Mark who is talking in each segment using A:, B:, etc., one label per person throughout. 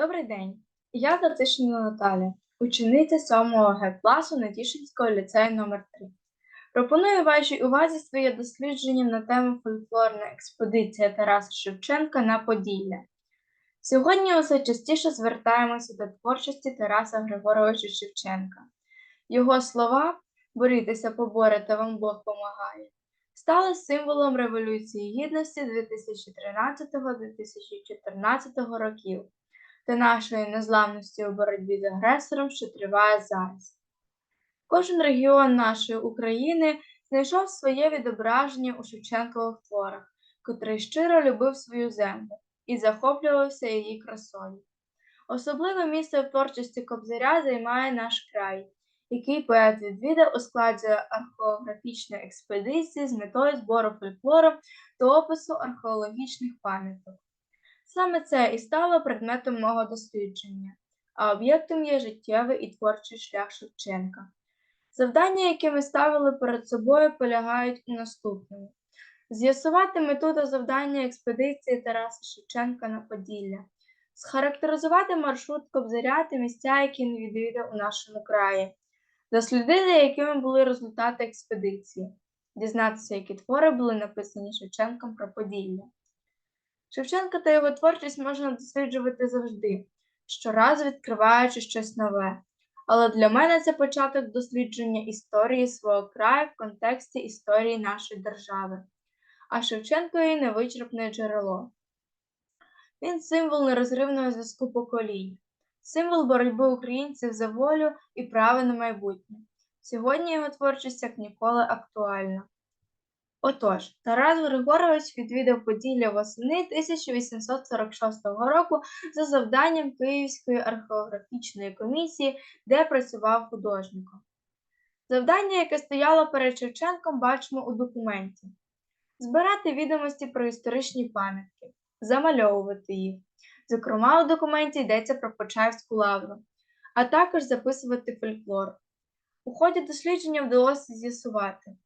A: Добрий день. Я Затишина Наталя, учениця 7 Г класу Натішинського ліцею номер 3 Пропоную вашій увазі своє дослідження на тему фольклорна експедиція Тараса Шевченка на Поділля. Сьогодні усе частіше звертаємося до творчості Тараса Григоровича Шевченка. Його слова борітеся, поборете, вам Бог помагає стали символом Революції Гідності 2013-2014 років та нашої незламності у боротьбі з агресором, що триває зараз. Кожен регіон нашої України знайшов своє відображення у Шевченкових творах, котрий щиро любив свою землю і захоплювався її красою. Особливе місце в творчості Кобзаря займає наш край, який поет відвідав у складі археографічної експедиції з метою збору фольклору та опису археологічних пам'яток. Саме це і стало предметом мого дослідження, а об'єктом є життєвий і творчий шлях Шевченка. Завдання, які ми ставили перед собою, полягають у наступному: з'ясувати мету завдання експедиції Тараса Шевченка на Поділля, схарактеризувати маршрут Кобзаря та місця, які він відвідав у нашому краї, дослідити, якими були результати експедиції, дізнатися, які твори були написані Шевченком про Поділля. Шевченка та його творчість можна досліджувати завжди, щоразу відкриваючи щось нове. Але для мене це початок дослідження історії свого краю в контексті історії нашої держави, а Шевченко її невичерпне джерело. Він символ нерозривного зв'язку поколінь, символ боротьби українців за волю і право на майбутнє. Сьогодні його творчість як ніколи актуальна. Отож, Тарас Григорович відвідав Поділля восени 1846 року за завданням Київської археографічної комісії, де працював художником. Завдання, яке стояло перед Шевченком, бачимо у документі: збирати відомості про історичні пам'ятки, замальовувати їх. Зокрема, у документі йдеться про Почаївську лавру, а також записувати фольклор. У ході дослідження вдалося з'ясувати.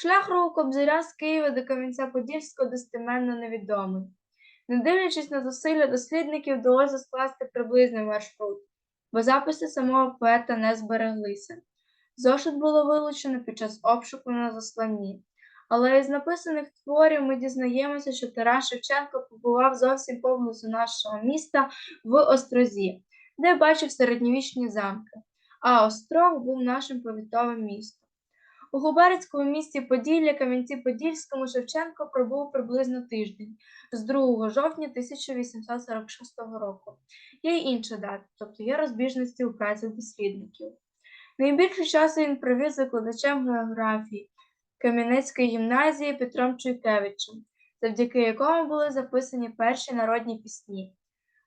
A: Шлях руху Кобзаря з Києва до Кам'янця-Подільського достеменно невідомий. Не дивлячись на зусилля дослідників, вдалося скласти приблизний маршрут, бо записи самого поета не збереглися. Зошит було вилучено під час обшуку на засланні. Але із написаних творів ми дізнаємося, що Тарас Шевченко побував зовсім поблизу нашого міста в Острозі, де бачив середньовічні замки, а Острог був нашим повітовим містом. У Губерецькому місті Поділля Кам'янці-Подільському Шевченко пробув приблизно тиждень з 2 жовтня 1846 року. Є й інша дата, тобто є розбіжності у праці дослідників. Найбільше часу він провів з викладачем географії Кам'янецької гімназії Петром Чуйкевичем, завдяки якому були записані перші народні пісні.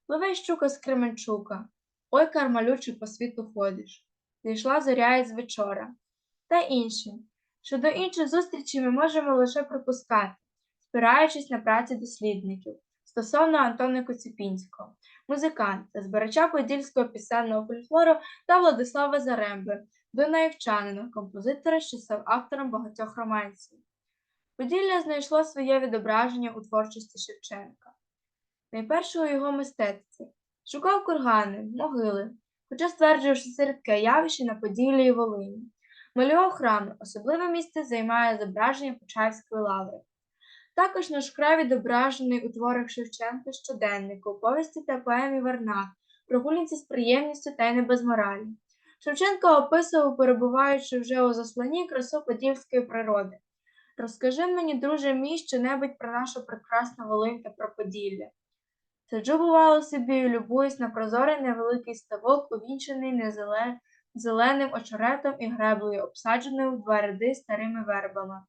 A: Пливе щука з Кременчука, Ой, кармалючий по світу ходиш, зійшла зоря із вечора та інші. Щодо інших зустрічей ми можемо лише припускати, спираючись на праці дослідників стосовно Антона Коцюпінського, музиканта, збирача подільського пісенного фольклору та Владислава Заремби, дунаївчанина, композитора, що став автором багатьох романсів. Поділля знайшло своє відображення у творчості Шевченка. Найперше у його мистецтві шукав кургани, могили, хоча стверджував, що це рідке явище на Поділлі і Волині. Малював храми, особливе місце займає зображення Почаївської лаври. Також наш край відображений у творах Шевченка щоденнику, повісті та поемі Вернак, прогулянці з приємністю та й не без моралі. Шевченко описував, перебуваючи вже у заслоні красу подільської природи. Розкажи мені, друже мій, щонебудь про нашу прекрасну Волинь та про Поділля. Сиджу, бувало собі, любуюсь на прозорий невеликий ставок, увінчений незеле зеленим очеретом і греблею, обсадженою в два ряди старими вербами.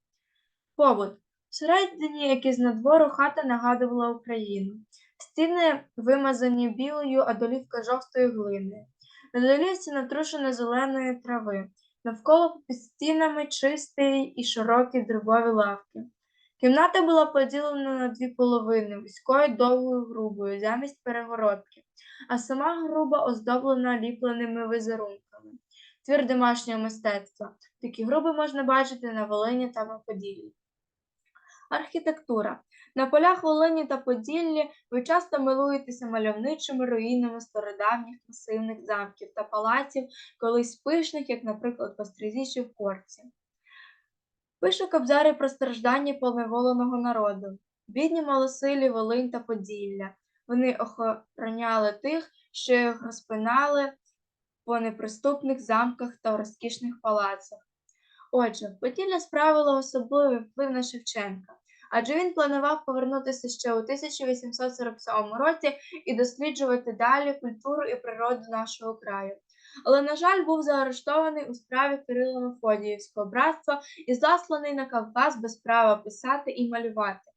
A: Побут. Всередині, як із надвору, хата нагадувала Україну. Стіни вимазані білою, а долівка жовтої глини. На долівці натрушено зеленої трави, навколо під стінами чисті і широкі деревові лавки. Кімната була поділена на дві половини, вузькою довгою грубою, замість перегородки, а сама груба оздоблена ліпленими візерунками. Твір домашнього мистецтва. Такі груби можна бачити на Волині та на Поділлі. Архітектура. На полях Волині та Поділлі ви часто милуєтеся мальовничими руїнами стародавніх масивних замків та палаців, колись пишних, як, наприклад, чи в Корці. Пише Кобзарі про страждання поневоленого народу. Бідні малосилі Волинь та Поділля. Вони охороняли тих, що їх розпинали по неприступних замках та розкішних палацах. Отже, Поділля справило особливий вплив на Шевченка, адже він планував повернутися ще у 1847 році і досліджувати далі культуру і природу нашого краю. Але, на жаль, був заарештований у справі Кирила Мефодіївського братства і засланий на Кавказ без права писати і малювати.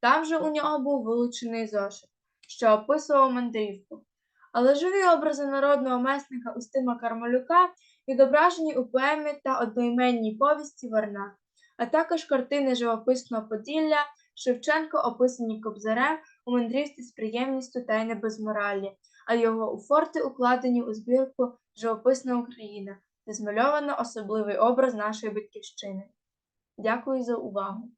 A: Там же у нього був вилучений зошит, що описував мандрівку. Але живі образи народного месника Устима Кармалюка відображені у поемі та одноіменній повісті Варна, а також картини живописного Поділля Шевченко описані Кобзарем у мандрівці з приємністю та й не а його у форти укладені у збірку Живописна Україна, де змальовано особливий образ нашої батьківщини. Дякую за увагу!